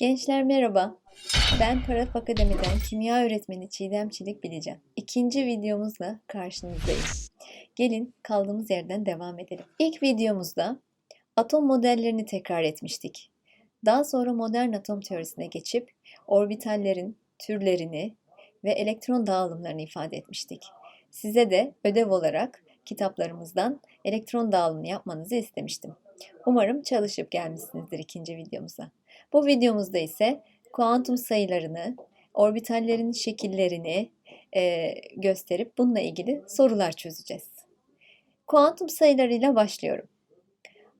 Gençler merhaba. Ben Paraf Akademi'den kimya öğretmeni Çiğdem Çelik Bileceğim. İkinci videomuzla karşınızdayım. Gelin kaldığımız yerden devam edelim. İlk videomuzda atom modellerini tekrar etmiştik. Daha sonra modern atom teorisine geçip orbitallerin türlerini ve elektron dağılımlarını ifade etmiştik. Size de ödev olarak kitaplarımızdan elektron dağılımını yapmanızı istemiştim. Umarım çalışıp gelmişsinizdir ikinci videomuza. Bu videomuzda ise kuantum sayılarını, orbitallerin şekillerini e, gösterip bununla ilgili sorular çözeceğiz. Kuantum sayılarıyla başlıyorum.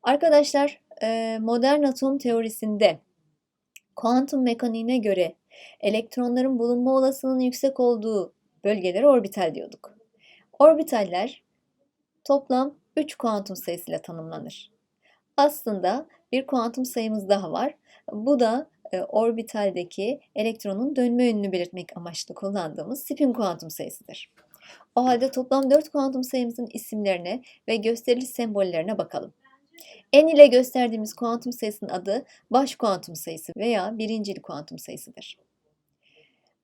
Arkadaşlar e, modern atom teorisinde kuantum mekaniğine göre elektronların bulunma olasılığının yüksek olduğu bölgelere orbital diyorduk. Orbitaller toplam 3 kuantum sayısıyla tanımlanır. Aslında bir kuantum sayımız daha var. Bu da e, orbitaldeki elektronun dönme yönünü belirtmek amaçlı kullandığımız spin kuantum sayısıdır. O halde toplam 4 kuantum sayımızın isimlerine ve gösterili sembollerine bakalım. N ile gösterdiğimiz kuantum sayısının adı baş kuantum sayısı veya birincil kuantum sayısıdır.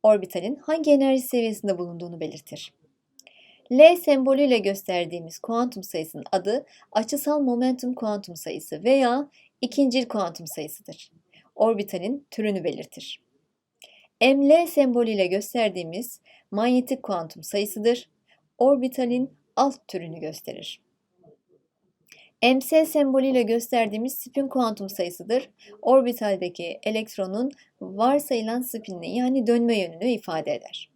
Orbitalin hangi enerji seviyesinde bulunduğunu belirtir. L sembolüyle gösterdiğimiz kuantum sayısının adı açısal momentum kuantum sayısı veya ikincil kuantum sayısıdır. Orbitalin türünü belirtir. ML sembolüyle gösterdiğimiz manyetik kuantum sayısıdır. Orbitalin alt türünü gösterir. MC sembolüyle gösterdiğimiz spin kuantum sayısıdır. Orbitaldeki elektronun varsayılan spinini yani dönme yönünü ifade eder.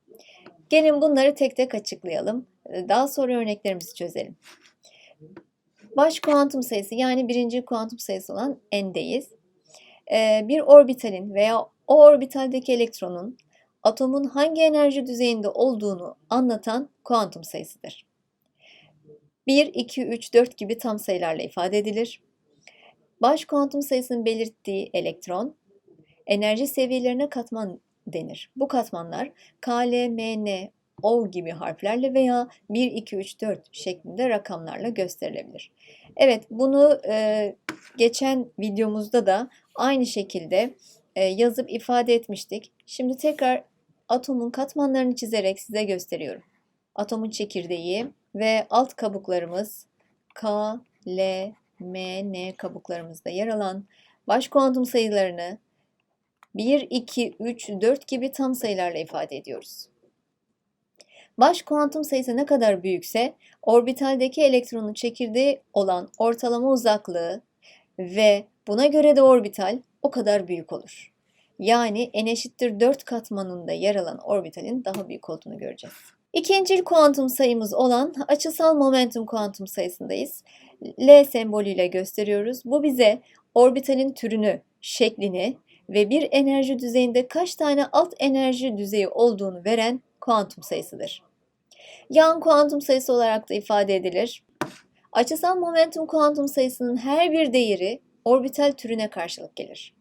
Gelin bunları tek tek açıklayalım. Daha sonra örneklerimizi çözelim. Baş kuantum sayısı yani birinci kuantum sayısı olan n'deyiz. Ee, bir orbitalin veya o orbitaldeki elektronun atomun hangi enerji düzeyinde olduğunu anlatan kuantum sayısıdır. 1, 2, 3, 4 gibi tam sayılarla ifade edilir. Baş kuantum sayısının belirttiği elektron enerji seviyelerine katman denir. Bu katmanlar K, L, M, N, O gibi harflerle veya 1, 2, 3, 4 şeklinde rakamlarla gösterilebilir. Evet bunu e, geçen videomuzda da aynı şekilde e, yazıp ifade etmiştik. Şimdi tekrar atomun katmanlarını çizerek size gösteriyorum. Atomun çekirdeği ve alt kabuklarımız K, L, M, N kabuklarımızda yer alan baş kuantum sayılarını 1, 2, 3, 4 gibi tam sayılarla ifade ediyoruz. Baş kuantum sayısı ne kadar büyükse orbitaldeki elektronun çekirdeği olan ortalama uzaklığı ve buna göre de orbital o kadar büyük olur. Yani n eşittir 4 katmanında yer alan orbitalin daha büyük olduğunu göreceğiz. İkincil kuantum sayımız olan açısal momentum kuantum sayısındayız. L sembolüyle gösteriyoruz. Bu bize orbitalin türünü, şeklini ve bir enerji düzeyinde kaç tane alt enerji düzeyi olduğunu veren kuantum sayısıdır. Yan kuantum sayısı olarak da ifade edilir. Açısal momentum kuantum sayısının her bir değeri orbital türüne karşılık gelir.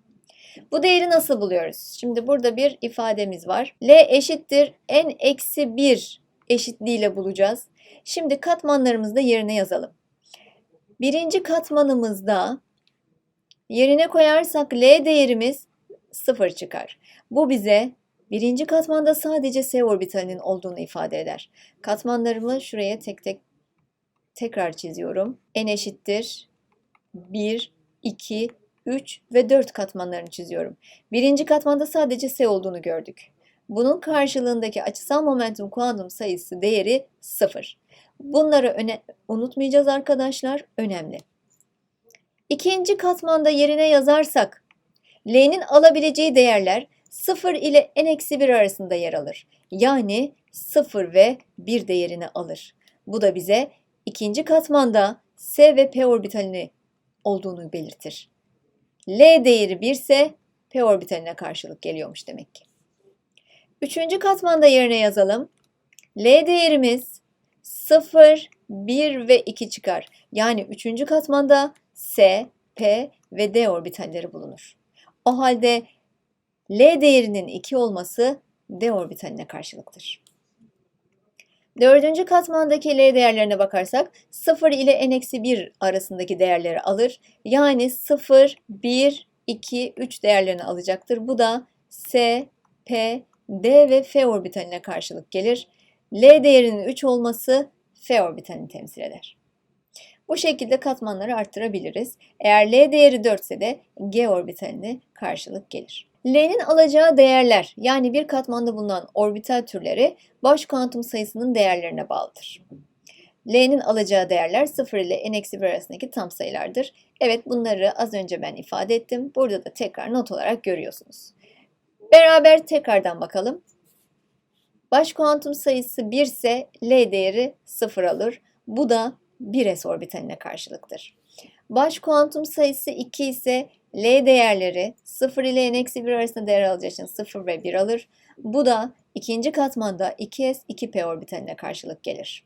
Bu değeri nasıl buluyoruz? Şimdi burada bir ifademiz var. L eşittir n eksi 1 eşitliğiyle bulacağız. Şimdi katmanlarımızı da yerine yazalım. Birinci katmanımızda yerine koyarsak L değerimiz 0 çıkar. Bu bize birinci katmanda sadece S orbitalinin olduğunu ifade eder. Katmanlarımı şuraya tek tek tekrar çiziyorum. N eşittir 1, 2, 3 ve 4 katmanlarını çiziyorum. Birinci katmanda sadece S olduğunu gördük. Bunun karşılığındaki açısal momentum kuantum sayısı değeri 0. Bunları unutmayacağız arkadaşlar. Önemli. İkinci katmanda yerine yazarsak L'nin alabileceği değerler 0 ile n-1 arasında yer alır. Yani 0 ve 1 değerini alır. Bu da bize ikinci katmanda S ve P orbitalini olduğunu belirtir. L değeri 1 ise P orbitaline karşılık geliyormuş demek ki. Üçüncü katmanda yerine yazalım. L değerimiz 0, 1 ve 2 çıkar. Yani üçüncü katmanda S, P ve D orbitalleri bulunur. O halde L değerinin 2 olması D orbitaline karşılıktır. Dördüncü katmandaki L değerlerine bakarsak 0 ile n-1 arasındaki değerleri alır. Yani 0, 1, 2, 3 değerlerini alacaktır. Bu da S, P, D ve F orbitaline karşılık gelir. L değerinin 3 olması F orbitalini temsil eder. Bu şekilde katmanları arttırabiliriz. Eğer L değeri 4 ise de G orbitaline karşılık gelir. L'nin alacağı değerler yani bir katmanda bulunan orbital türleri baş kuantum sayısının değerlerine bağlıdır. L'nin alacağı değerler 0 ile n-1 arasındaki tam sayılardır. Evet bunları az önce ben ifade ettim. Burada da tekrar not olarak görüyorsunuz. Beraber tekrardan bakalım. Baş kuantum sayısı 1 ise L değeri 0 alır. Bu da 1s orbitaline karşılıktır. Baş kuantum sayısı 2 ise L değerleri 0 ile n-1 arasında değer alacağı için 0 ve 1 alır. Bu da ikinci katmanda 2s 2p orbitaline karşılık gelir.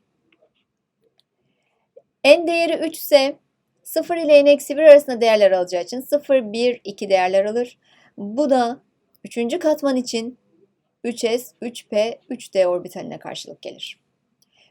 N değeri 3 ise 0 ile n-1 arasında değerler alacağı için 0, 1, 2 değerler alır. Bu da üçüncü katman için 3s, 3p, 3d orbitaline karşılık gelir.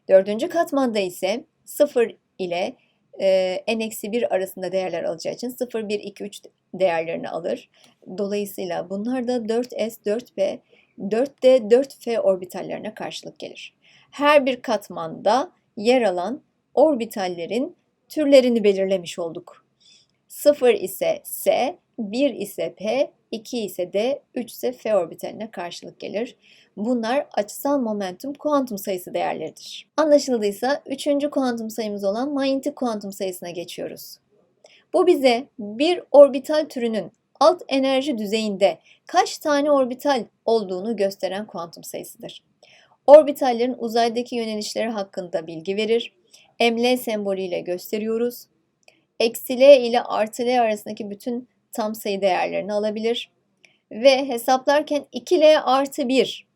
Dördüncü katmanda ise 0 ile e, n-1 arasında değerler alacağı için 0, 1, 2, 3 değerlerini alır. Dolayısıyla bunlar da 4s, 4p, 4d, 4f orbitallerine karşılık gelir. Her bir katmanda yer alan orbitallerin türlerini belirlemiş olduk. 0 ise S, 1 ise P, 2 ise D, 3 ise F orbitaline karşılık gelir. Bunlar açısal momentum kuantum sayısı değerleridir. Anlaşıldıysa 3. kuantum sayımız olan manyetik kuantum sayısına geçiyoruz. Bu bize bir orbital türünün alt enerji düzeyinde kaç tane orbital olduğunu gösteren kuantum sayısıdır. Orbitallerin uzaydaki yönelişleri hakkında bilgi verir. ML sembolüyle gösteriyoruz. Eksi L ile artı L arasındaki bütün tam sayı değerlerini alabilir. Ve hesaplarken 2L artı 1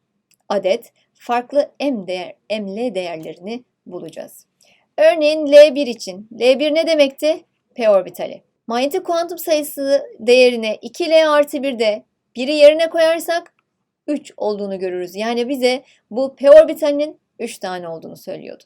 adet farklı M değer, ML değerlerini bulacağız. Örneğin L1 için. L1 ne demekti? P orbitali. Manyetik kuantum sayısı değerine 2L artı 1'de 1'i yerine koyarsak 3 olduğunu görürüz. Yani bize bu P orbitalinin 3 tane olduğunu söylüyordu.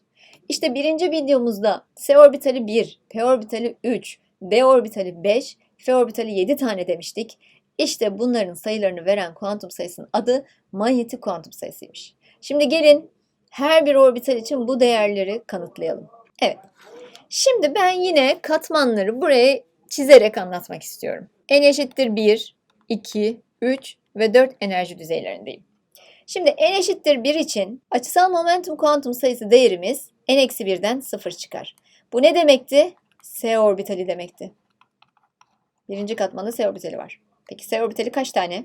İşte birinci videomuzda S orbitali 1, P orbitali 3, D orbitali 5, F orbitali 7 tane demiştik. İşte bunların sayılarını veren kuantum sayısının adı manyetik kuantum sayısıymış. Şimdi gelin her bir orbital için bu değerleri kanıtlayalım. Evet. Şimdi ben yine katmanları buraya çizerek anlatmak istiyorum. N eşittir 1, 2, 3 ve 4 enerji düzeylerindeyim. Şimdi n eşittir 1 için açısal momentum kuantum sayısı değerimiz n-1'den 0 çıkar. Bu ne demekti? S orbitali demekti. Birinci katmanda S orbitali var. Peki S orbitali kaç tane?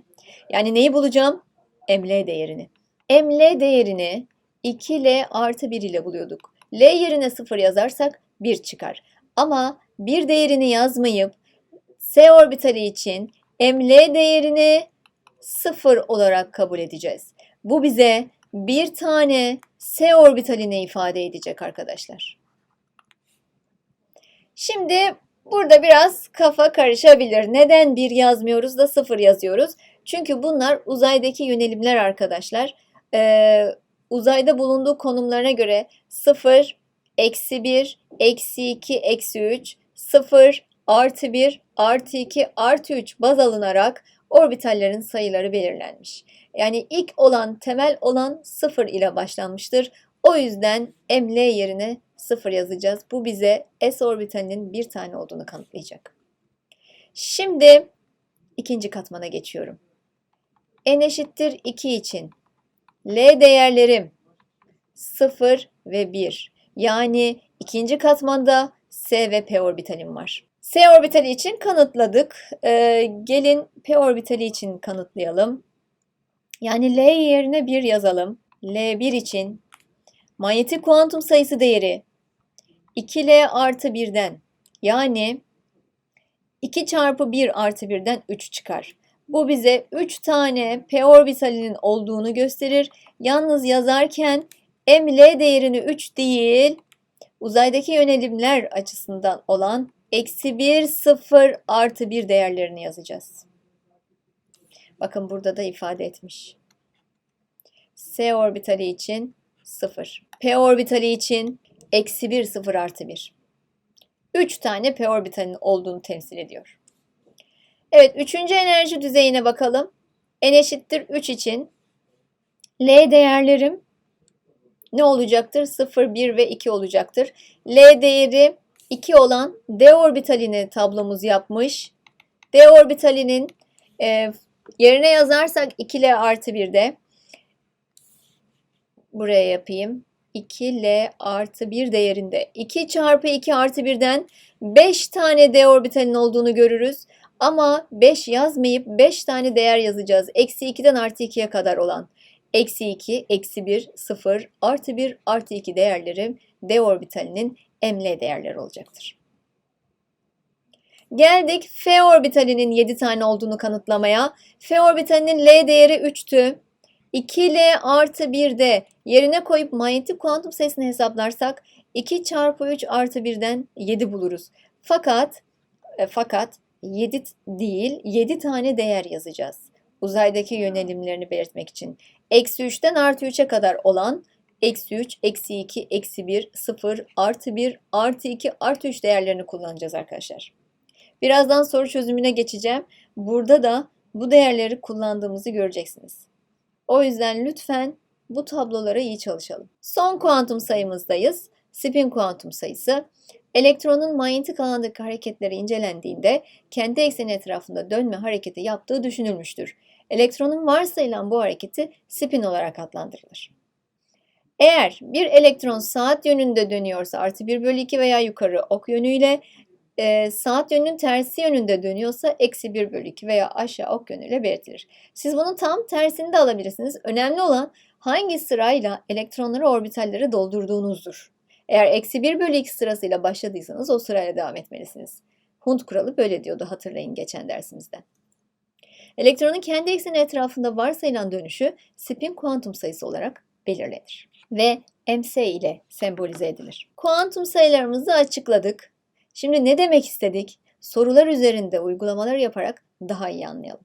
Yani neyi bulacağım? ML değerini. ML değerini 2L artı 1 ile buluyorduk. L yerine 0 yazarsak 1 çıkar. Ama bir değerini yazmayıp S orbitali için ML değerini 0 olarak kabul edeceğiz. Bu bize bir tane S orbitalini ifade edecek arkadaşlar. Şimdi burada biraz kafa karışabilir. Neden bir yazmıyoruz da sıfır yazıyoruz? Çünkü bunlar uzaydaki yönelimler arkadaşlar. Ee, uzayda bulunduğu konumlarına göre 0, eksi 1, eksi 2, eksi 3, 0, artı 1, artı 2, artı 3 baz alınarak orbitallerin sayıları belirlenmiş. Yani ilk olan, temel olan 0 ile başlanmıştır. O yüzden ML yerine 0 yazacağız. Bu bize S orbitalinin bir tane olduğunu kanıtlayacak. Şimdi ikinci katmana geçiyorum. N eşittir 2 için L değerlerim 0 ve 1. Yani ikinci katmanda S ve P orbitalim var. S orbitali için kanıtladık. Ee, gelin P orbitali için kanıtlayalım. Yani L yerine 1 yazalım. L1 için manyetik kuantum sayısı değeri 2L artı 1'den yani 2 çarpı 1 artı 1'den 3 çıkar. Bu bize 3 tane p orbitalinin olduğunu gösterir. Yalnız yazarken ml değerini 3 değil uzaydaki yönelimler açısından olan eksi 1, 0, artı 1 değerlerini yazacağız. Bakın burada da ifade etmiş. S orbitali için 0. P orbitali için eksi 1, 0 artı 1. 3 tane P orbitalinin olduğunu temsil ediyor. Evet, üçüncü enerji düzeyine bakalım. N eşittir 3 için L değerlerim ne olacaktır? 0, 1 ve 2 olacaktır. L değeri 2 olan D orbitalini tablomuz yapmış. D orbitalinin e, yerine yazarsak 2L artı 1'de buraya yapayım. 2L artı 1 değerinde 2 çarpı 2 artı 1'den 5 tane D orbitalin olduğunu görürüz. Ama 5 yazmayıp 5 tane değer yazacağız. Eksi 2'den artı 2'ye kadar olan. Eksi 2, eksi 1, 0, artı 1, artı 2 değerlerim D orbitalinin ML değerleri olacaktır. Geldik F orbitalinin 7 tane olduğunu kanıtlamaya. F orbitalinin L değeri 3'tü. 2L artı 1'de yerine koyup manyetik kuantum sayısını hesaplarsak 2 çarpı 3 artı 1'den 7 buluruz. Fakat e, fakat 7 değil 7 tane değer yazacağız. Uzaydaki yönelimlerini belirtmek için. Eksi 3'ten artı 3'e kadar olan eksi 3, eksi 2, eksi 1, 0, artı 1, artı 2, artı 3 değerlerini kullanacağız arkadaşlar. Birazdan soru çözümüne geçeceğim. Burada da bu değerleri kullandığımızı göreceksiniz. O yüzden lütfen bu tablolara iyi çalışalım. Son kuantum sayımızdayız. Spin kuantum sayısı. Elektronun manyetik alandaki hareketleri incelendiğinde kendi ekseni etrafında dönme hareketi yaptığı düşünülmüştür. Elektronun varsayılan bu hareketi spin olarak adlandırılır. Eğer bir elektron saat yönünde dönüyorsa artı 1 bölü 2 veya yukarı ok yönüyle e, saat yönünün tersi yönünde dönüyorsa eksi 1 bölü 2 veya aşağı ok yönüyle belirtilir. Siz bunun tam tersini de alabilirsiniz. Önemli olan hangi sırayla elektronları orbitallere doldurduğunuzdur. Eğer eksi 1 bölü 2 sırasıyla başladıysanız o sırayla devam etmelisiniz. Hund kuralı böyle diyordu hatırlayın geçen dersimizden. Elektronun kendi ekseni etrafında varsayılan dönüşü spin kuantum sayısı olarak belirlenir ve ms ile sembolize edilir. Kuantum sayılarımızı açıkladık. Şimdi ne demek istedik? Sorular üzerinde uygulamalar yaparak daha iyi anlayalım.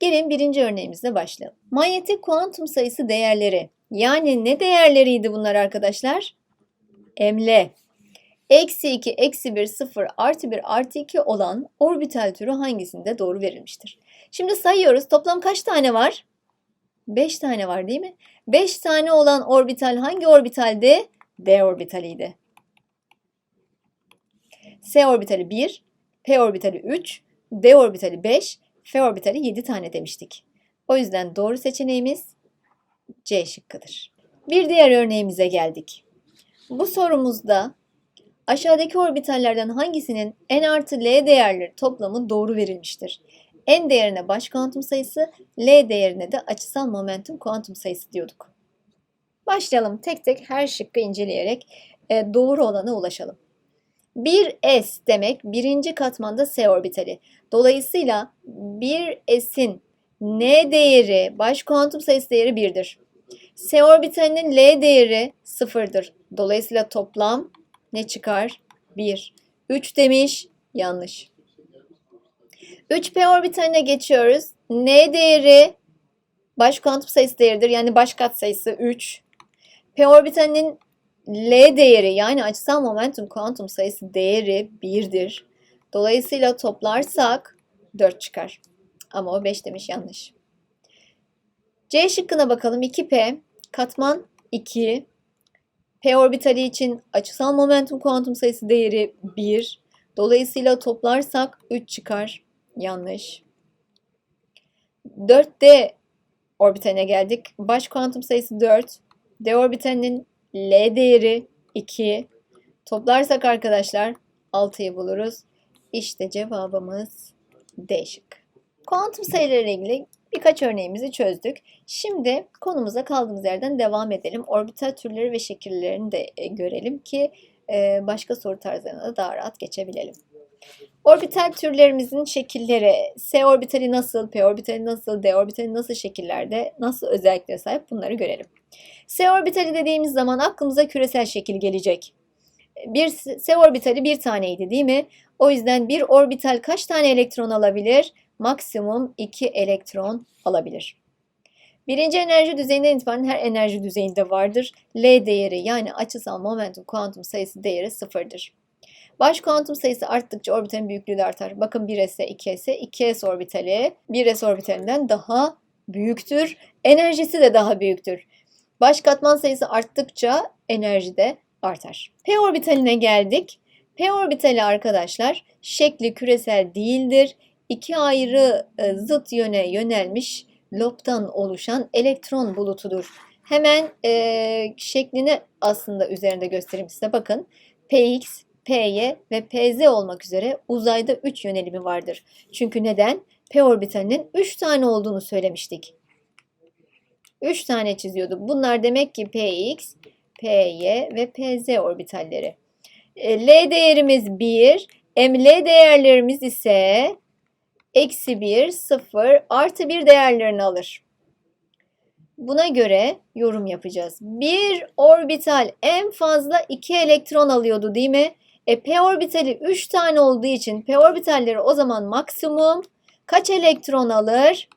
Gelin birinci örneğimizle başlayalım. Manyetik kuantum sayısı değerleri. Yani ne değerleriydi bunlar arkadaşlar? Emle. Eksi 2, eksi 1, 0, artı 1, artı 2 olan orbital türü hangisinde doğru verilmiştir? Şimdi sayıyoruz. Toplam kaç tane var? 5 tane var değil mi? 5 tane olan orbital hangi orbitaldi? D orbitaliydi. S orbitali 1, P orbitali 3, D orbitali 5, F orbitali 7 tane demiştik. O yüzden doğru seçeneğimiz C şıkkıdır. Bir diğer örneğimize geldik. Bu sorumuzda aşağıdaki orbitallerden hangisinin n artı l değerleri toplamı doğru verilmiştir? n değerine baş kuantum sayısı, l değerine de açısal momentum kuantum sayısı diyorduk. Başlayalım tek tek her şıkkı inceleyerek e, doğru olana ulaşalım. 1s demek birinci katmanda s orbitali. Dolayısıyla 1s'in n değeri, baş kuantum sayısı değeri 1'dir. S orbitalinin L değeri 0'dır. Dolayısıyla toplam ne çıkar? 1. 3 demiş. Yanlış. 3p orbitaline geçiyoruz. N değeri baş kuantum sayısı değeridir. Yani baş kat sayısı 3. P orbitalinin L değeri yani açısal momentum kuantum sayısı değeri 1'dir. Dolayısıyla toplarsak 4 çıkar. Ama o 5 demiş yanlış. C şıkkına bakalım. 2P katman 2. P orbitali için açısal momentum kuantum sayısı değeri 1. Dolayısıyla toplarsak 3 çıkar. Yanlış. 4D orbitaline geldik. Baş kuantum sayısı 4. D orbitalinin L değeri 2. Toplarsak arkadaşlar 6'yı buluruz. İşte cevabımız D şık. Kuantum sayılarıyla ilgili birkaç örneğimizi çözdük. Şimdi konumuza kaldığımız yerden devam edelim. Orbital türleri ve şekillerini de e, görelim ki e, başka soru tarzlarına da daha rahat geçebilelim. Orbital türlerimizin şekilleri, S orbitali nasıl, P orbitali nasıl, D orbitali nasıl şekillerde, nasıl özelliklere sahip bunları görelim. S orbitali dediğimiz zaman aklımıza küresel şekil gelecek. Bir S orbitali bir taneydi değil mi? O yüzden bir orbital kaç tane elektron alabilir? Maksimum 2 elektron alabilir. Birinci enerji düzeyinden itibaren her enerji düzeyinde vardır. L değeri yani açısal momentum kuantum sayısı değeri sıfırdır. Baş kuantum sayısı arttıkça orbitalin büyüklüğü de artar. Bakın 1s, 2s, 2s orbitali 1s orbitalinden daha büyüktür. Enerjisi de daha büyüktür. Baş katman sayısı arttıkça enerji de artar. P orbitaline geldik. P orbitali arkadaşlar şekli küresel değildir. İki ayrı e, zıt yöne yönelmiş lobdan oluşan elektron bulutudur. Hemen e, şeklini aslında üzerinde göstereyim size. Bakın Px, Py ve Pz olmak üzere uzayda 3 yönelimi vardır. Çünkü neden? P orbitalinin 3 tane olduğunu söylemiştik. 3 tane çiziyorduk. Bunlar demek ki Px, Py ve Pz orbitalleri. E, L değerimiz 1, ML değerlerimiz ise eksi 1, 0, artı 1 değerlerini alır. Buna göre yorum yapacağız. Bir orbital en fazla 2 elektron alıyordu değil mi? E p orbitali 3 tane olduğu için p orbitalleri o zaman maksimum kaç elektron alır?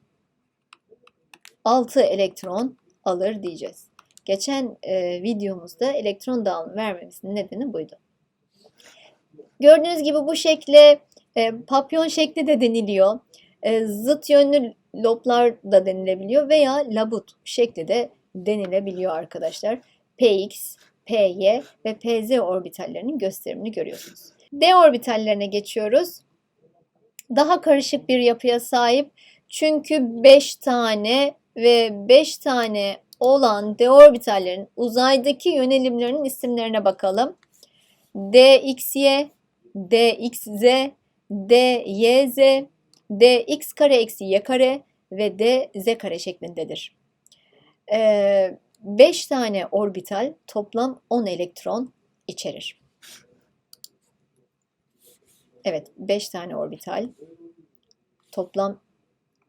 6 elektron alır diyeceğiz. Geçen e, videomuzda elektron dağılımı vermemesinin nedeni buydu. Gördüğünüz gibi bu şekle e, papyon şekli de deniliyor. E, zıt yönlü loblar da denilebiliyor veya labut şekli de denilebiliyor arkadaşlar. Px, Py ve Pz orbitallerinin gösterimini görüyorsunuz. D orbitallerine geçiyoruz. Daha karışık bir yapıya sahip. Çünkü 5 tane ve 5 tane olan d orbitallerin uzaydaki yönelimlerinin isimlerine bakalım. dxy, dxz, dyz, dx kare eksi y kare ve dz kare şeklindedir. 5 ee, tane orbital toplam 10 elektron içerir. Evet 5 tane orbital toplam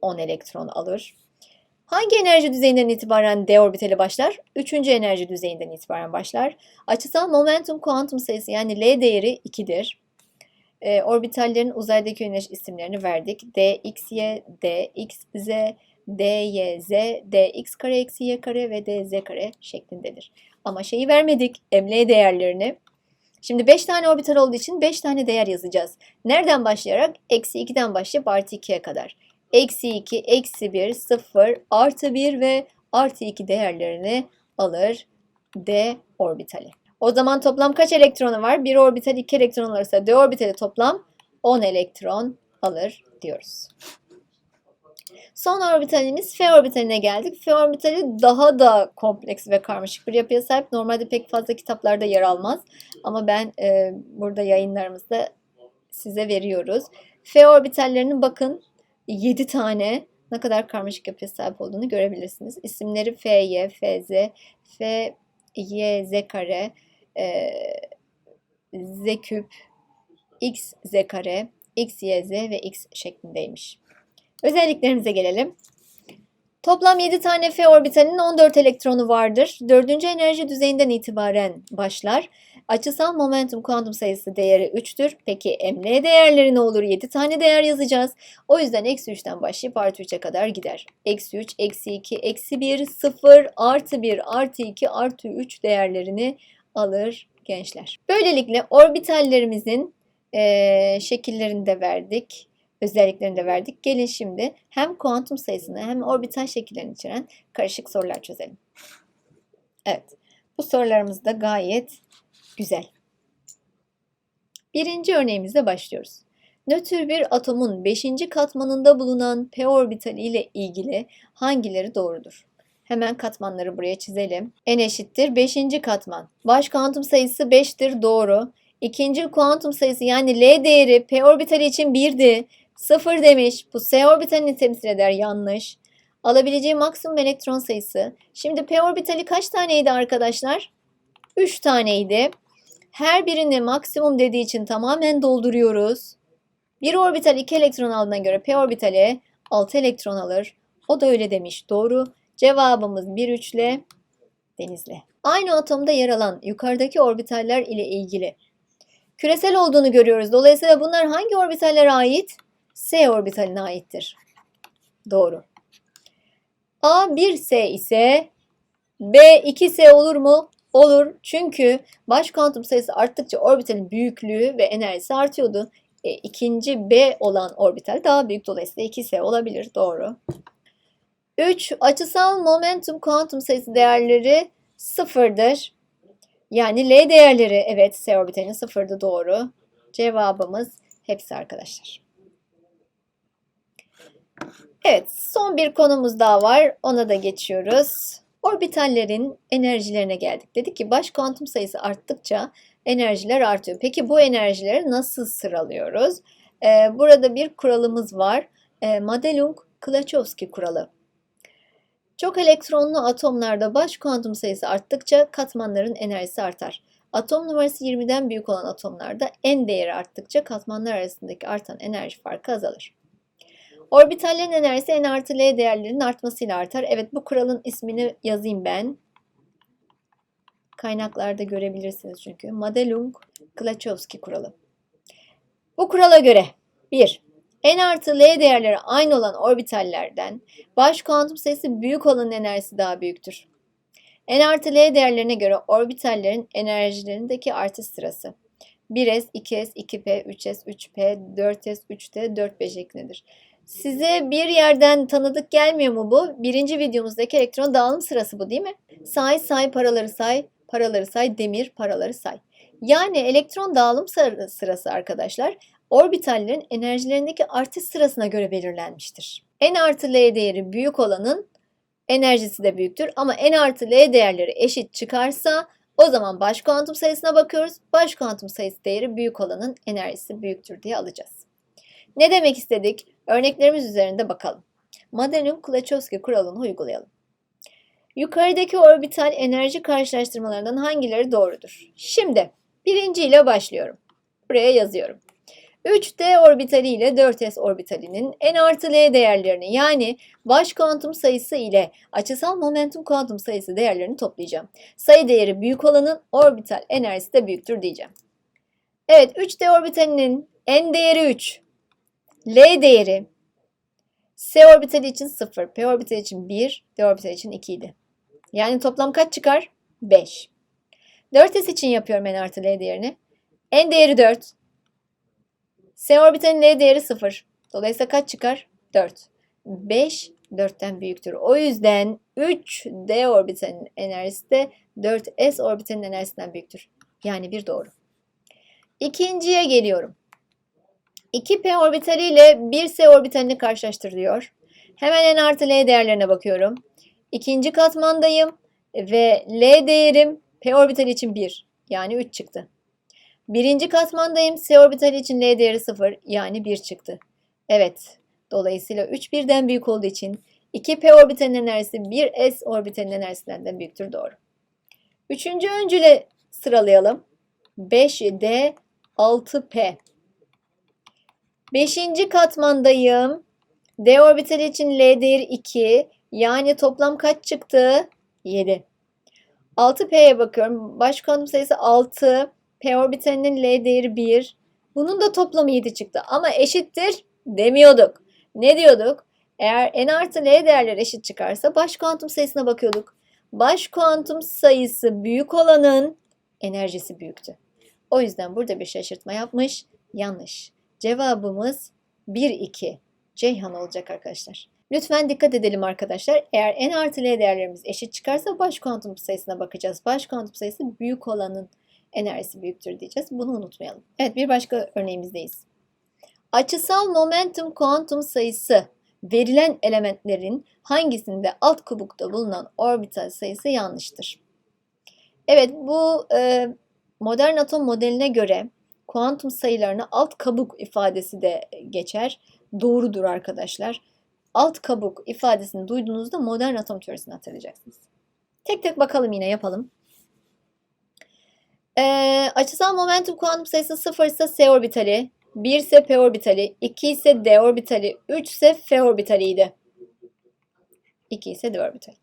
10 elektron alır. Hangi enerji düzeyinden itibaren d orbitali başlar? Üçüncü enerji düzeyinden itibaren başlar. Açısal momentum kuantum sayısı yani L değeri 2'dir. E, orbitallerin uzaydaki yöneliş isimlerini verdik. dxy, dxz, dyz, dx kare eksi y kare ve dz kare şeklindedir. Ama şeyi vermedik, ml değerlerini. Şimdi 5 tane orbital olduğu için 5 tane değer yazacağız. Nereden başlayarak? Eksi 2'den başlayıp artı 2'ye kadar. Eksi 2, eksi 1, 0, artı 1 ve artı 2 değerlerini alır D orbitali. O zaman toplam kaç elektronu var? Bir orbital 2 elektron alırsa D orbitali toplam 10 elektron alır diyoruz. Son orbitalimiz F orbitaline geldik. F orbitali daha da kompleks ve karmaşık bir yapıya sahip. Normalde pek fazla kitaplarda yer almaz. Ama ben e, burada yayınlarımızda size veriyoruz. F orbitallerinin bakın 7 tane ne kadar karmaşık yapıya sahip olduğunu görebilirsiniz. İsimleri FY, FZ, F, Y, Z kare, e, Z küp, X, Z kare, X, Y, Z ve X şeklindeymiş. Özelliklerimize gelelim. Toplam 7 tane F orbitalinin 14 elektronu vardır. 4. enerji düzeyinden itibaren başlar. Açısal momentum kuantum sayısı değeri 3'tür. Peki ML değerleri ne olur? 7 tane değer yazacağız. O yüzden eksi 3'ten başlayıp artı 3'e kadar gider. Eksi 3, eksi 2, eksi 1, 0, artı 1, artı 2, artı 3 değerlerini alır gençler. Böylelikle orbitallerimizin e, şekillerini de verdik özelliklerini de verdik. Gelin şimdi hem kuantum sayısını hem orbital şekillerini içeren karışık sorular çözelim. Evet, bu sorularımız da gayet güzel. Birinci örneğimizle başlıyoruz. Nötr bir atomun 5. katmanında bulunan p orbitali ile ilgili hangileri doğrudur? Hemen katmanları buraya çizelim. N eşittir 5. katman. Baş kuantum sayısı 5'tir doğru. İkinci kuantum sayısı yani L değeri p orbitali için 1'di. 0 demiş. Bu s orbitalini temsil eder. Yanlış. Alabileceği maksimum elektron sayısı. Şimdi p orbitali kaç taneydi arkadaşlar? 3 taneydi. Her birini maksimum dediği için tamamen dolduruyoruz. Bir orbital 2 elektron aldığına göre p orbitali 6 elektron alır. O da öyle demiş. Doğru. Cevabımız 1 3 ile denizle. Aynı atomda yer alan yukarıdaki orbitaller ile ilgili küresel olduğunu görüyoruz. Dolayısıyla bunlar hangi orbitallere ait? S orbitaline aittir. Doğru. A 1S ise B 2S olur mu? Olur çünkü baş kuantum sayısı arttıkça orbitalin büyüklüğü ve enerjisi artıyordu. E, ikinci B olan orbital daha büyük dolayısıyla 2S olabilir. Doğru. 3. Açısal momentum kuantum sayısı değerleri sıfırdır. Yani L değerleri evet S orbitalinin sıfırdı doğru. Cevabımız hepsi arkadaşlar. Evet son bir konumuz daha var. Ona da geçiyoruz. Orbitallerin enerjilerine geldik. Dedik ki baş kuantum sayısı arttıkça enerjiler artıyor. Peki bu enerjileri nasıl sıralıyoruz? Ee, burada bir kuralımız var. Ee, Madelung-Klachowski kuralı. Çok elektronlu atomlarda baş kuantum sayısı arttıkça katmanların enerjisi artar. Atom numarası 20'den büyük olan atomlarda n değeri arttıkça katmanlar arasındaki artan enerji farkı azalır. Orbitallerin enerjisi n artı l değerlerinin artmasıyla artar. Evet bu kuralın ismini yazayım ben. Kaynaklarda görebilirsiniz çünkü. Madelung-Klachowski kuralı. Bu kurala göre 1. N artı L değerleri aynı olan orbitallerden baş kuantum sayısı büyük olan enerjisi daha büyüktür. N artı L değerlerine göre orbitallerin enerjilerindeki artış sırası 1s, 2s, 2p, 3s, 3p, 4s, 3t, 4p şeklindedir. Size bir yerden tanıdık gelmiyor mu bu? Birinci videomuzdaki elektron dağılım sırası bu değil mi? Say say paraları say, paraları say, demir paraları say. Yani elektron dağılım sırası arkadaşlar orbitallerin enerjilerindeki artış sırasına göre belirlenmiştir. N artı L değeri büyük olanın enerjisi de büyüktür ama N artı L değerleri eşit çıkarsa o zaman baş kuantum sayısına bakıyoruz. Baş kuantum sayısı değeri büyük olanın enerjisi büyüktür diye alacağız. Ne demek istedik? Örneklerimiz üzerinde bakalım. Madelung-Klachowski kuralını uygulayalım. Yukarıdaki orbital enerji karşılaştırmalarından hangileri doğrudur? Şimdi birinci ile başlıyorum. Buraya yazıyorum. 3D orbitali ile 4S orbitalinin n artı L değerlerini yani baş kuantum sayısı ile açısal momentum kuantum sayısı değerlerini toplayacağım. Sayı değeri büyük olanın orbital enerjisi de büyüktür diyeceğim. Evet 3D orbitalinin n değeri 3, L değeri S orbitali için 0, P orbitali için 1, D orbitali için 2 idi. Yani toplam kaç çıkar? 5. 4S için yapıyorum n artı L değerini. N değeri 4, S orbitalinin L değeri 0. Dolayısıyla kaç çıkar? 4. 5 4'ten büyüktür. O yüzden 3D orbitalinin enerjisi de 4S orbitalinin enerjisinden büyüktür. Yani bir doğru. İkinciye geliyorum. 2P orbitali ile 1S orbitalini karşılaştırılıyor. Hemen N artı L değerlerine bakıyorum. İkinci katmandayım ve L değerim P orbitali için 1 yani 3 çıktı. Birinci katmandayım. S orbitali için L değeri 0 yani 1 çıktı. Evet. Dolayısıyla 3 birden büyük olduğu için 2p orbitalinin enerjisi 1s orbitalinin enerjisinden de büyüktür. Doğru. Üçüncü öncüle sıralayalım. 5d 6p. Beşinci katmandayım. D orbitali için L değeri 2. Yani toplam kaç çıktı? 7. 6P'ye bakıyorum. Baş kuantum sayısı 6. P orbitalinin L değeri 1. Bunun da toplamı 7 çıktı. Ama eşittir demiyorduk. Ne diyorduk? Eğer n artı L değerleri eşit çıkarsa baş kuantum sayısına bakıyorduk. Baş kuantum sayısı büyük olanın enerjisi büyüktü. O yüzden burada bir şaşırtma yapmış. Yanlış. Cevabımız 1, 2. Ceyhan olacak arkadaşlar. Lütfen dikkat edelim arkadaşlar. Eğer n artı L değerlerimiz eşit çıkarsa baş kuantum sayısına bakacağız. Baş kuantum sayısı büyük olanın enerjisi büyüktür diyeceğiz. Bunu unutmayalım. Evet bir başka örneğimizdeyiz. Açısal momentum kuantum sayısı verilen elementlerin hangisinde alt kubukta bulunan orbital sayısı yanlıştır? Evet bu e, modern atom modeline göre kuantum sayılarına alt kabuk ifadesi de geçer. Doğrudur arkadaşlar. Alt kabuk ifadesini duyduğunuzda modern atom teorisini hatırlayacaksınız. Tek tek bakalım yine yapalım. Ee, açısal momentum kuantum sayısı 0 ise S orbitali, 1 ise P orbitali, 2 ise D orbitali, 3 ise F orbitaliydi. 2 ise D orbitali.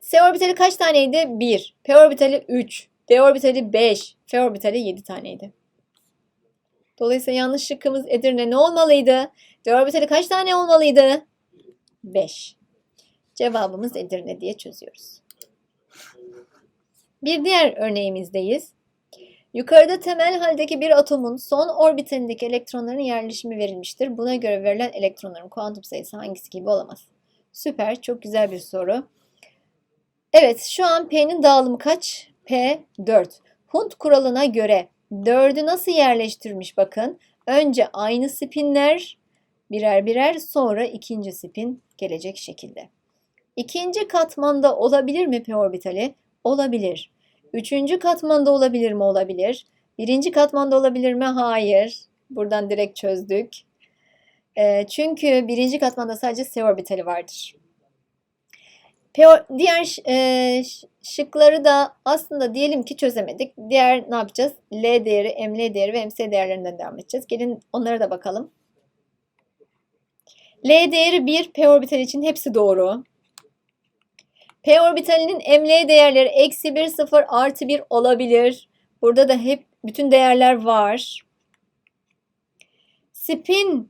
S orbitali kaç taneydi? 1. P orbitali 3. D orbitali 5. F orbitali 7 taneydi. Dolayısıyla yanlış şıkkımız Edirne ne olmalıydı? D kaç tane olmalıydı? 5. Cevabımız Edirne diye çözüyoruz. Bir diğer örneğimizdeyiz. Yukarıda temel haldeki bir atomun son orbitindeki elektronların yerleşimi verilmiştir. Buna göre verilen elektronların kuantum sayısı hangisi gibi olamaz? Süper, çok güzel bir soru. Evet, şu an P'nin dağılımı kaç? P 4. Hund kuralına göre 4'ü nasıl yerleştirmiş bakın. Önce aynı spinler birer birer sonra ikinci spin gelecek şekilde. İkinci katmanda olabilir mi P orbitali? Olabilir. Üçüncü katmanda olabilir mi? Olabilir. Birinci katmanda olabilir mi? Hayır. Buradan direkt çözdük. E, çünkü birinci katmanda sadece S orbitali vardır. Diğer e, şıkları da aslında diyelim ki çözemedik. Diğer ne yapacağız? L değeri, ML değeri ve MC değerlerinden devam edeceğiz. Gelin onlara da bakalım. L değeri 1, P orbitali için hepsi doğru. P orbitalinin ML değerleri eksi 1, 0, artı 1 olabilir. Burada da hep bütün değerler var. Spin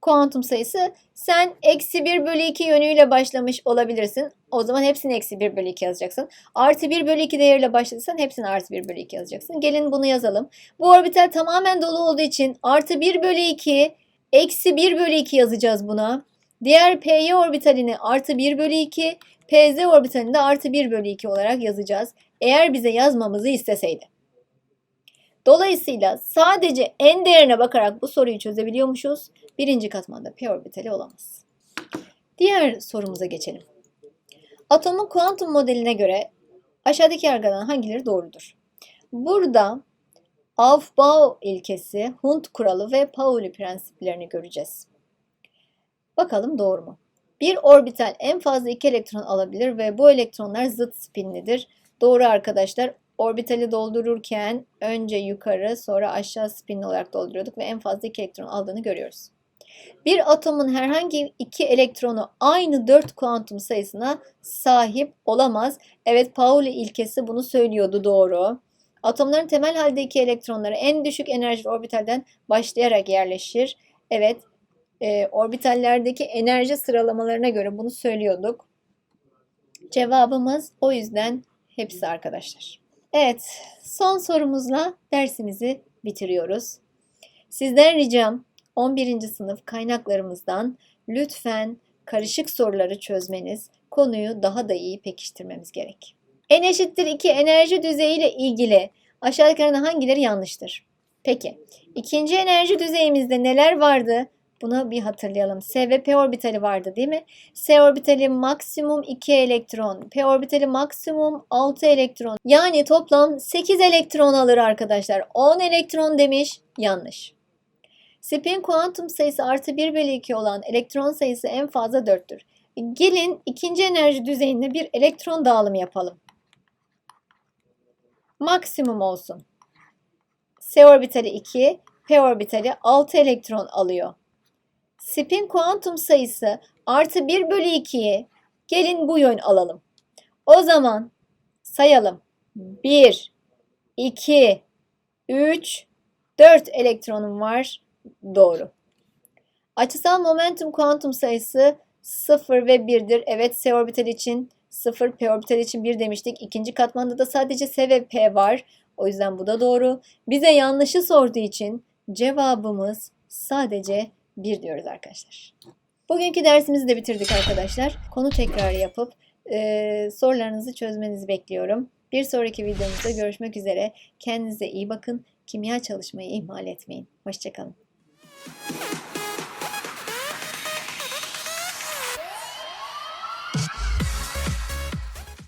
kuantum sayısı sen eksi 1 bölü 2 yönüyle başlamış olabilirsin. O zaman hepsini eksi 1 bölü 2 yazacaksın. Artı 1 bölü 2 değeriyle başladıysan hepsini artı 1 bölü 2 yazacaksın. Gelin bunu yazalım. Bu orbital tamamen dolu olduğu için artı 1 bölü 2 eksi 1 bölü 2 yazacağız buna. Diğer PY orbitalini artı 1 bölü 2 PZ orbitalini de artı 1 bölü 2 olarak yazacağız. Eğer bize yazmamızı isteseydi. Dolayısıyla sadece n değerine bakarak bu soruyu çözebiliyormuşuz. Birinci katmanda p orbitali olamaz. Diğer sorumuza geçelim. Atomun kuantum modeline göre aşağıdaki yargılanan hangileri doğrudur? Burada Aufbau ilkesi, Hund kuralı ve Pauli prensiplerini göreceğiz. Bakalım doğru mu? Bir orbital en fazla iki elektron alabilir ve bu elektronlar zıt spinlidir. Doğru arkadaşlar. Orbitali doldururken önce yukarı sonra aşağı spinli olarak dolduruyorduk ve en fazla iki elektron aldığını görüyoruz. Bir atomun herhangi iki elektronu aynı 4 kuantum sayısına sahip olamaz. Evet Pauli ilkesi bunu söylüyordu doğru. Atomların temel haldeki elektronları en düşük enerji orbitalden başlayarak yerleşir. Evet e, orbitallerdeki enerji sıralamalarına göre bunu söylüyorduk. Cevabımız o yüzden hepsi arkadaşlar. Evet, son sorumuzla dersimizi bitiriyoruz. Sizden ricam 11. sınıf kaynaklarımızdan lütfen karışık soruları çözmeniz, konuyu daha da iyi pekiştirmemiz gerek. N eşittir 2 enerji düzeyi ile ilgili aşağıdakilerden hangileri yanlıştır? Peki, ikinci enerji düzeyimizde neler vardı? Bunu bir hatırlayalım. S ve P orbitali vardı değil mi? S orbitali maksimum 2 elektron. P orbitali maksimum 6 elektron. Yani toplam 8 elektron alır arkadaşlar. 10 elektron demiş. Yanlış. Spin kuantum sayısı artı 1 bölü 2 olan elektron sayısı en fazla 4'tür. Gelin ikinci enerji düzeyinde bir elektron dağılımı yapalım. Maksimum olsun. S orbitali 2, P orbitali 6 elektron alıyor. Spin kuantum sayısı artı 1 bölü 2'yi gelin bu yön alalım. O zaman sayalım. 1, 2, 3, 4 elektronum var. Doğru. Açısal momentum kuantum sayısı 0 ve 1'dir. Evet S orbital için 0, P orbital için 1 demiştik. İkinci katmanda da sadece S ve P var. O yüzden bu da doğru. Bize yanlışı sorduğu için cevabımız sadece 1 diyoruz arkadaşlar. Bugünkü dersimizi de bitirdik arkadaşlar. Konu tekrarı yapıp e, sorularınızı çözmenizi bekliyorum. Bir sonraki videomuzda görüşmek üzere. Kendinize iyi bakın. Kimya çalışmayı ihmal etmeyin. Hoşçakalın. Yeah.